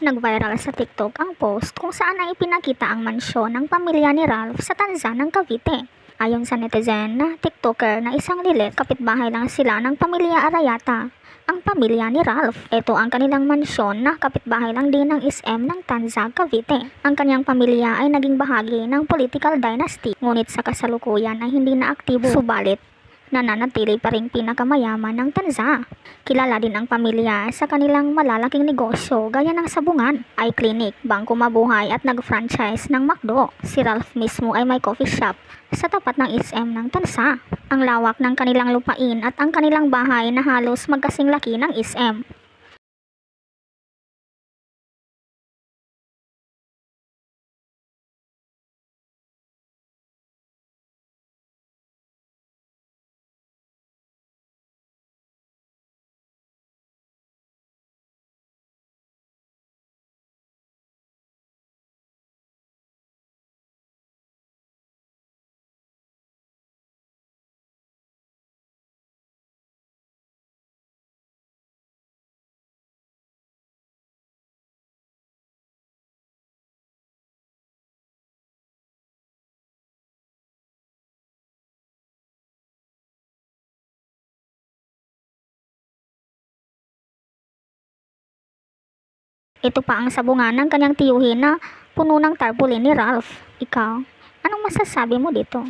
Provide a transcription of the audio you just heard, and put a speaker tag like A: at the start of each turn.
A: Nag-viral sa TikTok ang post kung saan ay ipinakita ang mansyon ng pamilya ni Ralph sa Tanza ng Cavite. Ayon sa netizen na TikToker na isang lilit, kapitbahay lang sila ng pamilya Arayata. Ang pamilya ni Ralph. Ito ang kanilang mansyon na kapitbahay lang din ng SM ng Tanza, Cavite. Ang kanyang pamilya ay naging bahagi ng political dynasty. Ngunit sa kasalukuyan ay hindi na aktibo. Subalit, nananatili pa rin pinakamayaman ng Tanza. Kilala din ang pamilya sa kanilang malalaking negosyo gaya ng sabungan, eye clinic, bangko mabuhay at nag-franchise ng McDo. Si Ralph mismo ay may coffee shop sa tapat ng SM ng Tanza. Ang lawak ng kanilang lupain at ang kanilang bahay na halos magkasing laki ng SM. Ito pa ang sabungan ng kanyang tiyuhin na puno ng tarpaulin ni Ralph. Ikaw, anong masasabi mo dito?